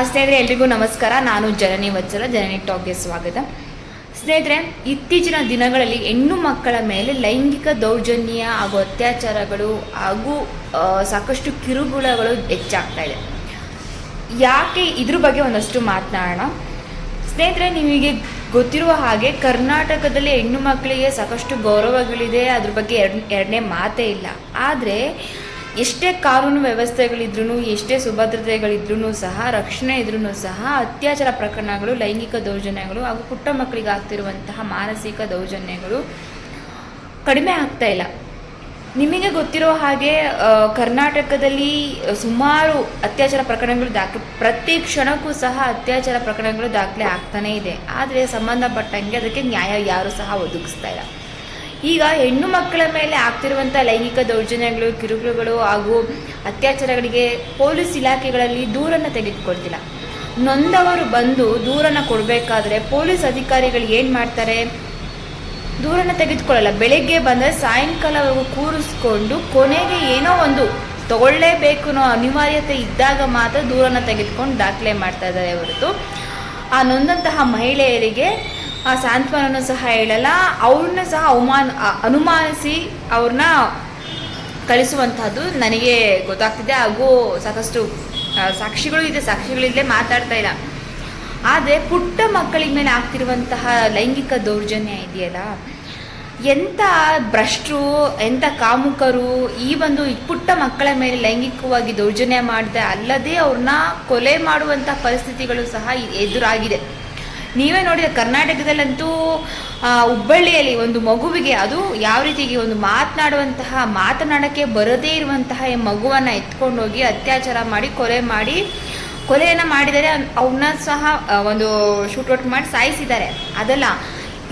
ಸ್ನೇಹಿತರೆ, ಎಲ್ರಿಗೂ ನಮಸ್ಕಾರ. ನಾನು ಜನನಿ ವತ್ಸಲ, ಜನನಿ ಟಾಕ್ಗೆ ಸ್ವಾಗತ. ಸ್ನೇಹಿತರೆ, ಇತ್ತೀಚಿನ ದಿನಗಳಲ್ಲಿ ಹೆಣ್ಣು ಮಕ್ಕಳ ಮೇಲೆ ಲೈಂಗಿಕ ದೌರ್ಜನ್ಯ ಹಾಗೂ ಅತ್ಯಾಚಾರಗಳು ಹಾಗೂ ಸಾಕಷ್ಟು ಕಿರುಕುಳಗಳು ಹೆಚ್ಚಾಗ್ತಾ ಇದೆ. ಯಾಕೆ? ಇದ್ರ ಬಗ್ಗೆ ಒಂದಷ್ಟು ಮಾತನಾಡೋಣ. ಸ್ನೇಹಿತರೆ, ನಿಮಗೆ ಗೊತ್ತಿರುವ ಹಾಗೆ ಕರ್ನಾಟಕದಲ್ಲಿ ಹೆಣ್ಣು ಮಕ್ಕಳಿಗೆ ಸಾಕಷ್ಟು ಗೌರವಗಳಿದೆ. ಅದ್ರ ಬಗ್ಗೆ ಎರಡ್, ಎರಡನೇ ಮಾತೇ ಇಲ್ಲ. ಆದರೆ ಎಷ್ಟೇ ಕಾನೂನು ವ್ಯವಸ್ಥೆಗಳಿದ್ರೂ ಎಷ್ಟೇ ಸುಭದ್ರತೆಗಳಿದ್ರೂ ಸಹ, ರಕ್ಷಣೆ ಇದ್ರೂ ಸಹ ಅತ್ಯಾಚಾರ ಪ್ರಕರಣಗಳು, ಲೈಂಗಿಕ ದೌರ್ಜನ್ಯಗಳು ಹಾಗೂ ಪುಟ್ಟ ಮಕ್ಕಳಿಗೆ ಆಗ್ತಿರುವಂತಹ ಮಾನಸಿಕ ದೌರ್ಜನ್ಯಗಳು ಕಡಿಮೆ ಆಗ್ತಾ ಇಲ್ಲ. ನಿಮಗೆ ಗೊತ್ತಿರೋ ಹಾಗೆ ಕರ್ನಾಟಕದಲ್ಲಿ ಸುಮಾರು ಅತ್ಯಾಚಾರ ಪ್ರಕರಣಗಳು ದಾಖಲೆ ಪ್ರತಿ ಕ್ಷಣಕ್ಕೂ ಸಹ ಅತ್ಯಾಚಾರ ಪ್ರಕರಣಗಳು ದಾಖಲೆ ಆಗ್ತಾನೇ ಇದೆ. ಆದರೆ ಸಂಬಂಧಪಟ್ಟಂಗೆ ಅದಕ್ಕೆ ನ್ಯಾಯ ಯಾರು ಸಹ ಒದಗಿಸ್ತಾ ಇಲ್ಲ. ಈಗ ಹೆಣ್ಣು ಮಕ್ಕಳ ಮೇಲೆ ಆಗ್ತಿರುವಂಥ ಲೈಂಗಿಕ ದೌರ್ಜನ್ಯಗಳು, ಕಿರುಕುಳಗಳು ಹಾಗೂ ಅತ್ಯಾಚಾರಗಳಿಗೆ ಪೊಲೀಸ್ ಇಲಾಖೆಗಳಲ್ಲಿ ದೂರನ್ನು ತೆಗೆದುಕೊಳ್ತಿಲ್ಲ. ನೊಂದವರು ಬಂದು ದೂರನ್ನು ಕೊಡಬೇಕಾದ್ರೆ ಪೊಲೀಸ್ ಅಧಿಕಾರಿಗಳು ಏನು ಮಾಡ್ತಾರೆ? ದೂರನ್ನು ತೆಗೆದುಕೊಳ್ಳಲ್ಲ. ಬೆಳಗ್ಗೆ ಬಂದರೆ ಸಾಯಂಕಾಲವರೆಗೂ ಕೂರಿಸ್ಕೊಂಡು ಕೊನೆಗೆ ಏನೋ ಒಂದು ತಗೊಳ್ಳೇಬೇಕು ಅನ್ನೋ ಅನಿವಾರ್ಯತೆ ಇದ್ದಾಗ ಮಾತ್ರ ದೂರನ್ನು ತೆಗೆದುಕೊಂಡು ದಾಖಲೆ ಮಾಡ್ತಾ ಇದ್ದಾರೆ ಹೊರತು. ಆ ನೊಂದಂತಹ ಮಹಿಳೆಯರಿಗೆ ಆ ಸಾಂತ್ವನವನ್ನು ಸಹ ಹೇಳಲ್ಲ, ಅವ್ರನ್ನ ಸಹ ಅವಮಾನ ಅನುಮಾನಿಸಿ ಅವ್ರನ್ನ ಕಳಿಸುವಂತಹದ್ದು ನನಗೆ ಗೊತ್ತಾಗ್ತಿದೆ ಹಾಗೂ ಸಾಕಷ್ಟು ಸಾಕ್ಷಿಗಳು ಇದೆ ಸಾಕ್ಷಿಗಳಿಲ್ಲದೆ ಮಾತಾಡ್ತಾ ಇಲ್ಲ. ಆದರೆ ಪುಟ್ಟ ಮಕ್ಕಳಿಗೆ ಮೇಲೆ ಆಗ್ತಿರುವಂತಹ ಲೈಂಗಿಕ ದೌರ್ಜನ್ಯ ಇದೆಯಲ್ಲ ಎಂಥ ಭ್ರಷ್ಟರು ಎಂಥ ಕಾಮುಕರು ಈ ಒಂದು ಪುಟ್ಟ ಮಕ್ಕಳ ಮೇಲೆ ಲೈಂಗಿಕವಾಗಿ ದೌರ್ಜನ್ಯ ಮಾಡಿದೆ ಅಲ್ಲದೆ ಅವ್ರನ್ನ ಕೊಲೆ ಮಾಡುವಂಥ ಪರಿಸ್ಥಿತಿಗಳು ಸಹ ಎದುರಾಗಿದೆ. ನೀವೇ ನೋಡಿದ ಕರ್ನಾಟಕದಲ್ಲಂತೂ ಹುಬ್ಬಳ್ಳಿಯಲ್ಲಿ ಒಂದು ಮಗುವಿಗೆ ಅದು ಯಾವ ರೀತಿಗೆ ಒಂದು ಮಾತನಾಡುವಂತಹ, ಮಾತನಾಡೋಕ್ಕೆ ಬರದೇ ಇರುವಂತಹ ಈ ಮಗುವನ್ನು ಎತ್ಕೊಂಡೋಗಿ ಅತ್ಯಾಚಾರ ಮಾಡಿ, ಕೊಲೆ ಮಾಡಿ, ಕೊಲೆಯನ್ನು ಮಾಡಿದರೆ ಅವನ್ನ ಸಹ ಒಂದು ಶೂಟೌಟ್ ಮಾಡಿ ಸಾಯಿಸಿದ್ದಾರೆ. ಅದಲ್ಲ,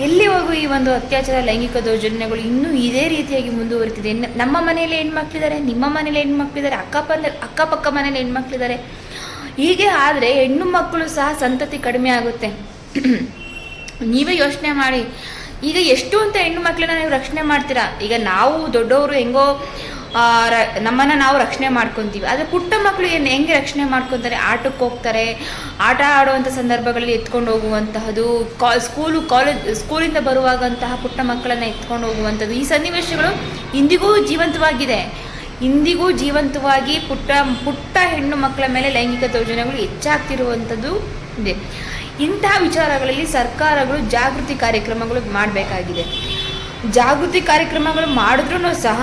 ಎಲ್ಲಿವರೆಗೂ ಈ ಒಂದು ಅತ್ಯಾಚಾರ, ಲೈಂಗಿಕ ದೌರ್ಜನ್ಯಗಳು ಇನ್ನೂ ಇದೇ ರೀತಿಯಾಗಿ ಮುಂದುವರಿತಿದೆ. ನಮ್ಮ ಮನೆಯಲ್ಲಿ ಹೆಣ್ಮಕ್ಳಿದ್ದಾರೆ, ನಿಮ್ಮ ಮನೇಲಿ ಹೆಣ್ಮಕ್ಳಿದ್ದಾರೆ ಅಕ್ಕಪಕ್ಕ ಅಕ್ಕಪಕ್ಕ ಮನೇಲಿ ಹೆಣ್ಮಕ್ಳಿದ್ದಾರೆ. ಹೀಗೆ ಆದರೆ ಹೆಣ್ಣು ಮಕ್ಕಳು ಸಹ ಸಂತತಿ ಕಡಿಮೆ ಆಗುತ್ತೆ. ನೀವೇ ಯೋಚನೆ ಮಾಡಿ. ಈಗ ಎಷ್ಟು ಅಂತ ಹೆಣ್ಣು ಮಕ್ಕಳನ್ನ ನೀವು ರಕ್ಷಣೆ ಮಾಡ್ತೀರಾ? ಈಗ ನಾವು ದೊಡ್ಡವರು ಹೆಂಗೋ ನಮ್ಮನ್ನ ನಾವು ರಕ್ಷಣೆ ಮಾಡ್ಕೊತೀವಿ. ಆದರೆ ಪುಟ್ಟ ಮಕ್ಕಳು ಏನು ಹೆಂಗೆ ರಕ್ಷಣೆ ಮಾಡ್ಕೊತಾರೆ? ಆಟಕ್ಕೆ ಹೋಗ್ತಾರೆ. ಆಟ ಆಡುವಂಥ ಸಂದರ್ಭಗಳಲ್ಲಿ ಎತ್ಕೊಂಡು ಹೋಗುವಂತಹದ್ದು, ಕಾ, ಸ್ಕೂಲು, ಕಾಲೇಜ್, ಸ್ಕೂಲಿಂದ ಬರುವಾಗಂತಹ ಪುಟ್ಟ ಮಕ್ಕಳನ್ನು ಎತ್ಕೊಂಡು ಹೋಗುವಂಥದ್ದು. ಈ ಸನ್ನಿವೇಶಗಳು ಇಂದಿಗೂ ಜೀವಂತವಾಗಿದೆ. ಇಂದಿಗೂ ಜೀವಂತವಾಗಿ ಪುಟ್ಟ ಪುಟ್ಟ ಹೆಣ್ಣು ಮಕ್ಕಳ ಮೇಲೆ ಲೈಂಗಿಕ ದೌರ್ಜನ್ಯಗಳು ಹೆಚ್ಚಾಗ್ತಿರುವಂಥದ್ದು ಇದೆ. ಇಂತಹ ವಿಚಾರಗಳಲ್ಲಿ ಸರ್ಕಾರಗಳು ಜಾಗೃತಿ ಕಾರ್ಯಕ್ರಮಗಳು ಮಾಡಬೇಕಾಗಿದೆ. ಜಾಗೃತಿ ಕಾರ್ಯಕ್ರಮಗಳು ಮಾಡಿದ್ರೂ ಸಹ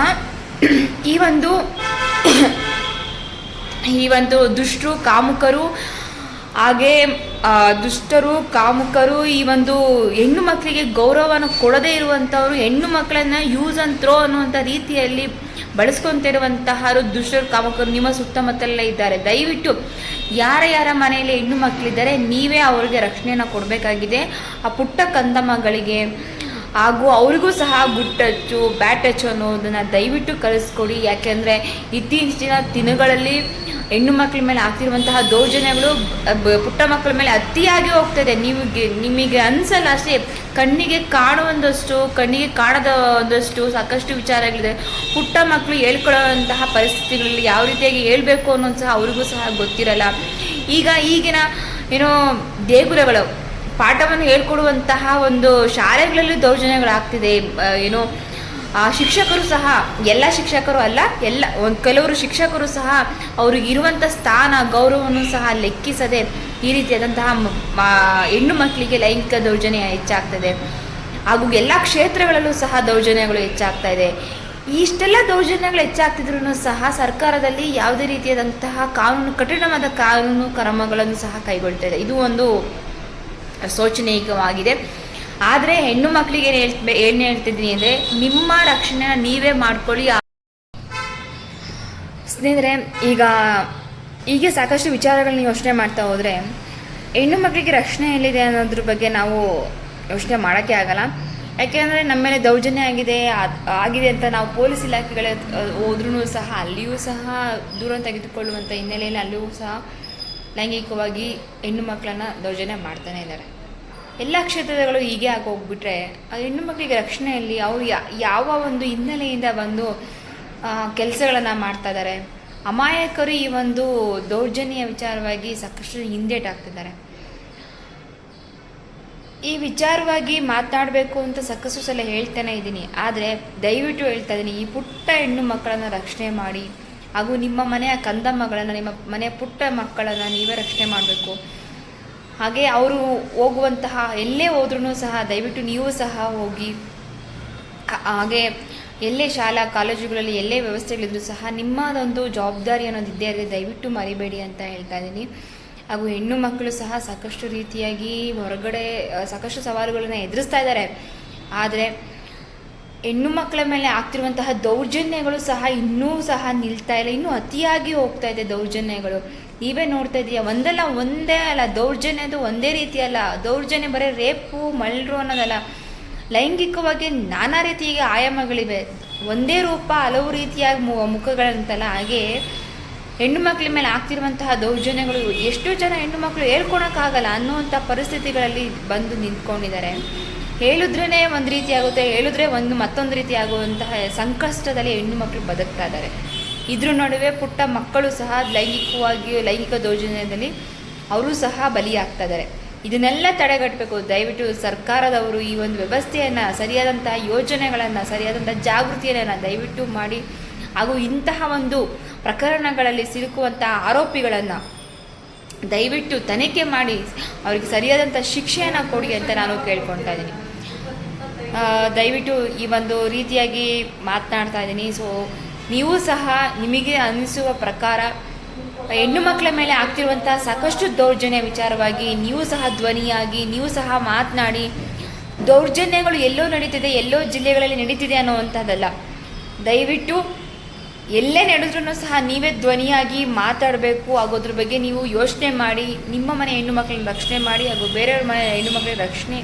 ಈ ಒಂದು ಈ ಒಂದು ದುಷ್ಟರು, ಕಾಮುಕರು, ಹಾಗೆ ದುಷ್ಟರು, ಕಾಮುಕರು ಈ ಒಂದು ಹೆಣ್ಣು ಮಕ್ಕಳಿಗೆ ಗೌರವವನ್ನು ಕೊಡದೇ ಇರುವಂಥವ್ರು ಹೆಣ್ಣು ಮಕ್ಕಳನ್ನ ಯೂಸ್ ಅಂಡ್ ಥ್ರೋ ಅನ್ನುವಂಥ ರೀತಿಯಲ್ಲಿ ಬಳಸ್ಕೊತಿರುವಂತಹ ದುಷ್ಟರು, ಕಾಮುಕರು ನಿಮ್ಮ ಸುತ್ತಮುತ್ತಲೇ ಇದ್ದಾರೆ. ದಯವಿಟ್ಟು ಯಾರ ಯಾರ ಮನೆಯಲ್ಲಿ ಹೆಣ್ಣು ಮಕ್ಕಳಿದ್ದಾರೆ ನೀವೇ ಅವರಿಗೆ ರಕ್ಷಣೆಯನ್ನು ಕೊಡಬೇಕಾಗಿದೆ. ಆ ಪುಟ್ಟ ಕಂದಮ್ಮಗಳಿಗೆ ಹಾಗೂ ಅವರಿಗೂ ಸಹ ಗುಡ್ ಟಚ್ಚು, ಬ್ಯಾಡ್ ಟಚ್ ಅನ್ನೋದನ್ನು ದಯವಿಟ್ಟು ಕಲಿಸ್ಕೊಡಿ. ಯಾಕೆಂದರೆ ಇತ್ತೀಚಿನ ದಿನಗಳಲ್ಲಿ ಹೆಣ್ಣು ಮಕ್ಕಳ ಮೇಲೆ ಆಗ್ತಿರುವಂತಹ ದೌರ್ಜನ್ಯಗಳು ಪುಟ್ಟ ಮಕ್ಕಳ ಮೇಲೆ ಅತಿಯಾಗಿ ಹೋಗ್ತದೆ ನಿಮಗೆ ನಿಮಗೆ ಅನ್ಸಲ್ಲ ಅಷ್ಟೇ ಕಣ್ಣಿಗೆ ಕಾಣುವಂದಷ್ಟು, ಕಣ್ಣಿಗೆ ಕಾಣದ ಒಂದಷ್ಟು ಸಾಕಷ್ಟು ವಿಚಾರಗಳಿದೆ. ಪುಟ್ಟ ಮಕ್ಕಳು ಹೇಳ್ಕೊಳ್ಳುವಂತಹ ಪರಿಸ್ಥಿತಿಗಳಲ್ಲಿ ಯಾವ ರೀತಿಯಾಗಿ ಹೇಳ್ಬೇಕು ಅನ್ನೋದು ಸಹ ಅವ್ರಿಗೂ ಸಹ ಗೊತ್ತಿರಲ್ಲ. ಈಗ ಈಗಿನ, ಏನೋ, ದೇಗುಲಗಳು ಪಾಠವನ್ನು ಹೇಳ್ಕೊಡುವಂತಹ ಒಂದು ಶಾಲೆಗಳಲ್ಲಿ ದೌರ್ಜನ್ಯಗಳಾಗ್ತಿದೆ. ಏನು ಆ ಶಿಕ್ಷಕರು ಸಹ, ಎಲ್ಲ ಶಿಕ್ಷಕರು ಅಲ್ಲ, ಎಲ್ಲ, ಒಂದು ಕೆಲವರು ಶಿಕ್ಷಕರು ಸಹ ಅವ್ರಿಗೆ ಇರುವಂಥ ಸ್ಥಾನ, ಗೌರವವನ್ನು ಸಹ ಲೆಕ್ಕಿಸದೆ ಈ ರೀತಿಯಾದಂತಹ ಹೆಣ್ಣು ಮಕ್ಕಳಿಗೆ ಲೈಂಗಿಕ ದೌರ್ಜನ್ಯ ಹೆಚ್ಚಾಗ್ತದೆ. ಹಾಗೂ ಎಲ್ಲ ಕ್ಷೇತ್ರಗಳಲ್ಲೂ ಸಹ ದೌರ್ಜನ್ಯಗಳು ಹೆಚ್ಚಾಗ್ತಾ ಇದೆ. ಇಷ್ಟೆಲ್ಲ ದೌರ್ಜನ್ಯಗಳು ಹೆಚ್ಚಾಗ್ತಿದ್ರು ಸಹ ಸರ್ಕಾರದಲ್ಲಿ ಯಾವುದೇ ರೀತಿಯಾದಂತಹ ಕಾನೂನು, ಕಠಿಣವಾದ ಕಾನೂನು, ಕ್ರಮಗಳನ್ನು ಸಹ ಕೈಗೊಳ್ತಾ ಇದೆ. ಇದು ಒಂದು ಶೋಚನೀಯವಾಗಿದೆ ಆದರೆ ಹೆಣ್ಣು ಮಕ್ಕಳಿಗೆ ಏನು ಏನು ಹೇಳ್ತಿದ್ದೀನಿ ಅಂದರೆ, ನಿಮ್ಮ ರಕ್ಷಣೆನ ನೀವೇ ಮಾಡ್ಕೊಳ್ಳಿ. ಸ್ನೇಹಿತರೆ, ಈಗ ಹೀಗೆ ಸಾಕಷ್ಟು ವಿಚಾರಗಳನ್ನ ಯೋಚನೆ ಮಾಡ್ತಾ ಹೋದರೆ, ಹೆಣ್ಣು ಮಕ್ಕಳಿಗೆ ರಕ್ಷಣೆ ಎಲ್ಲಿದೆ ಅನ್ನೋದ್ರ ಬಗ್ಗೆ ನಾವು ಯೋಚನೆ ಮಾಡೋಕ್ಕೆ ಆಗಲ್ಲ. ಯಾಕೆಂದರೆ ನಮ್ಮ ಮೇಲೆ ದೌರ್ಜನ್ಯ ಆಗಿದೆ ಆಗಿದೆ ಅಂತ ನಾವು ಪೊಲೀಸ್ ಇಲಾಖೆಗಳ ಹೋದ್ರೂ ಸಹ, ಅಲ್ಲಿಯೂ ಸಹ ದೂರ ತೆಗೆದುಕೊಳ್ಳುವಂಥ ಹಿನ್ನೆಲೆಯಲ್ಲಿ ಅಲ್ಲಿಯೂ ಸಹ ಲೈಂಗಿಕವಾಗಿ ಹೆಣ್ಣು ಮಕ್ಕಳನ್ನು ದೌರ್ಜನ್ಯ ಮಾಡ್ತಾನೆ ಇದ್ದಾರೆ. ಎಲ್ಲ ಕ್ಷೇತ್ರಗಳು ಹೀಗೆ ಆಗೋಗ್ಬಿಟ್ರೆ ಹೆಣ್ಣು ಮಕ್ಕಳಿಗೆ ರಕ್ಷಣೆಯಲ್ಲಿ ಅವರು ಯಾವ ಒಂದು ಹಿನ್ನೆಲೆಯಿಂದ ಬಂದು ಕೆಲಸಗಳನ್ನು ಮಾಡ್ತಾ ಇದ್ದಾರೆ ಅಮಾಯಕರು ಈ ಒಂದು ದೌರ್ಜನ್ಯ ವಿಚಾರವಾಗಿ ಸಾಕಷ್ಟು ಹಿಂದೇಟಾಗ್ತಿದ್ದಾರೆ ಈ ವಿಚಾರವಾಗಿ ಮಾತನಾಡಬೇಕು ಅಂತ ಸಾಕಷ್ಟು ಸಲ ಹೇಳ್ತಾನೆ ಇದ್ದೀನಿ. ಆದರೆ ದಯವಿಟ್ಟು ಹೇಳ್ತಾ ಇದ್ದೀನಿ, ಈ ಪುಟ್ಟ ಹೆಣ್ಣು ಮಕ್ಕಳನ್ನು ರಕ್ಷಣೆ ಮಾಡಿ, ಹಾಗೂ ನಿಮ್ಮ ಮನೆಯ ಕಂದಮ್ಮಗಳನ್ನು, ನಿಮ್ಮ ಮನೆಯ ಪುಟ್ಟ ಮಕ್ಕಳನ್ನು ನೀವೇ ರಕ್ಷಣೆ ಮಾಡಬೇಕು. ಹಾಗೆ ಅವರು ಹೋಗುವಂತಹ ಎಲ್ಲೇ ಹೋದ್ರೂ ಸಹ, ದಯವಿಟ್ಟು ನೀವು ಸಹ ಹೋಗಿ ಹಾಗೆ ಎಲ್ಲೇ ಶಾಲಾ ಕಾಲೇಜುಗಳಲ್ಲಿ ಎಲ್ಲೇ ವ್ಯವಸ್ಥೆಗಳಿದ್ರು ಸಹ ನಿಮ್ಮದೊಂದು ಜವಾಬ್ದಾರಿ ಅನ್ನೋದು ಇದ್ದೇ ಇರಲಿ ದಯವಿಟ್ಟು ಮರಿಬೇಡಿ ಅಂತ ಹೇಳ್ತಾ ಇದ್ದೀನಿ. ಹಾಗೂ ಹೆಣ್ಣು ಮಕ್ಕಳು ಸಹ ಸಾಕಷ್ಟು ರೀತಿಯಾಗಿ ಹೊರಗಡೆ, ಸಾಕಷ್ಟು ಸವಾಲುಗಳನ್ನು ಎದುರಿಸ್ತಾ ಇದ್ದಾರೆ. ಆದರೆ ಹೆಣ್ಣು ಮಕ್ಕಳ ಮೇಲೆ ಆಗ್ತಿರುವಂತಹ ದೌರ್ಜನ್ಯಗಳು ಸಹ ಇನ್ನೂ ಸಹ ನಿಲ್ತಾ ಇಲ್ಲ, ಇನ್ನೂ ಅತಿಯಾಗಿ ಹೋಗ್ತಾ ಇದೆ ದೌರ್ಜನ್ಯಗಳು. ನೀವೇ ನೋಡ್ತಾ ಇದೀಯ, ಒಂದಲ್ಲ, ಒಂದೇ ಅಲ್ಲ ದೌರ್ಜನ್ಯದು ಒಂದೇ ರೀತಿ ಅಲ್ಲ. ದೌರ್ಜನ್ಯ ಬರೀ ರೇಪು ಮಳ್ರು ಅನ್ನೋದಲ್ಲ. ಲೈಂಗಿಕವಾಗಿ ನಾನಾ ರೀತಿಯ ಆಯಾಮಗಳಿವೆ. ಒಂದೇ ರೂಪ ಹಲವು ರೀತಿಯಾಗಿ ಮುಖಗಳಂತಲ್ಲ. ಹಾಗೆ ಹೆಣ್ಣು ಮಕ್ಕಳ ಮೇಲೆ ಆಗ್ತಿರುವಂತಹ ದೌರ್ಜನ್ಯಗಳು ಎಷ್ಟೋ ಜನ ಹೆಣ್ಣು ಮಕ್ಕಳು ಹೇಳ್ಕೊಳಕ್ಕಾಗಲ್ಲ ಅನ್ನುವಂಥ ಪರಿಸ್ಥಿತಿಗಳಲ್ಲಿ ಬಂದು ನಿಂತ್ಕೊಂಡಿದ್ದಾರೆ. ಹೇಳಿದ್ರೇ ಒಂದು ರೀತಿ ಆಗುತ್ತೆ, ಹೇಳಿದ್ರೆ ಒಂದು ಮತ್ತೊಂದು ರೀತಿ ಆಗುವಂತಹ ಸಂಕಷ್ಟದಲ್ಲಿ ಹೆಣ್ಣು ಮಕ್ಕಳು ಬದುಕ್ತಾ ಇದ್ದಾರೆ ಇದ್ರ ನಡುವೆ ಪುಟ್ಟ ಮಕ್ಕಳು ಸಹ ಲೈಂಗಿಕವಾಗಿ, ಲೈಂಗಿಕ ದೌರ್ಜನ್ಯದಲ್ಲಿ ಅವರು ಸಹ ಬಲಿಯಾಗ್ತಾ ಇದ್ದಾರೆ ಇದನ್ನೆಲ್ಲ ತಡೆಗಟ್ಟಬೇಕು ದಯವಿಟ್ಟು ಸರ್ಕಾರದವರು ಈ ಒಂದು ವ್ಯವಸ್ಥೆಯನ್ನು, ಸರಿಯಾದಂತಹ ಯೋಜನೆಗಳನ್ನು ಸರಿಯಾದಂಥ ಜಾಗೃತಿಯನ್ನು ದಯವಿಟ್ಟು ಮಾಡಿ. ಹಾಗೂ ಇಂತಹ ಒಂದು ಪ್ರಕರಣಗಳಲ್ಲಿ ಸಿಲುಕುವಂಥ ಆರೋಪಿಗಳನ್ನು ದಯವಿಟ್ಟು ತನಿಖೆ ಮಾಡಿ, ಅವರಿಗೆ ಸರಿಯಾದಂಥ ಶಿಕ್ಷೆಯನ್ನು ಕೊಡಿ ಅಂತ ನಾನು ಕೇಳ್ಕೊಳ್ತಾ ಇದ್ದೀನಿ. ದಯವಿಟ್ಟು ಈ ಒಂದು ರೀತಿಯಾಗಿ ಮಾತನಾಡ್ತಾ ಇದ್ದೀನಿ. ಸೊ ನೀವು ಸಹ ನಿಮಗೆ ಅನಿಸುವ ಪ್ರಕಾರ ಹೆಣ್ಣು ಮಕ್ಕಳ ಮೇಲೆ ಆಗ್ತಿರುವಂಥ ಸಾಕಷ್ಟು ದೌರ್ಜನ್ಯ ವಿಚಾರವಾಗಿ ನೀವು ಸಹ ಧ್ವನಿಯಾಗಿ, ನೀವು ಸಹ ಮಾತನಾಡಿ ದೌರ್ಜನ್ಯಗಳು ಎಲ್ಲೋ ನಡೀತಿದೆ, ಎಲ್ಲೋ ಜಿಲ್ಲೆಗಳಲ್ಲಿ ನಡೀತಿದೆ ಅನ್ನೋವಂಥದ್ದಲ್ಲ ದಯವಿಟ್ಟು ಎಲ್ಲೇ ನಡೆದ್ರೂ ಸಹ ನೀವೇ ಧ್ವನಿಯಾಗಿ ಮಾತಾಡಬೇಕು. ಆಗೋದ್ರ ಬಗ್ಗೆ ನೀವು ಯೋಚನೆ ಮಾಡಿ, ನಿಮ್ಮ ಮನೆ ಹೆಣ್ಣು ಮಕ್ಕಳನ್ನ ರಕ್ಷಣೆ ಮಾಡಿ ಹಾಗೂ ಬೇರೆಯವ್ರ ಮನೆ ಹೆಣ್ಣು ಮಕ್ಕಳಿಗೆ ರಕ್ಷಣೆ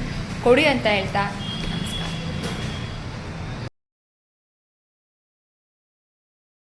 ಕೊಡಿ ಅಂತ ಹೇಳ್ತಾ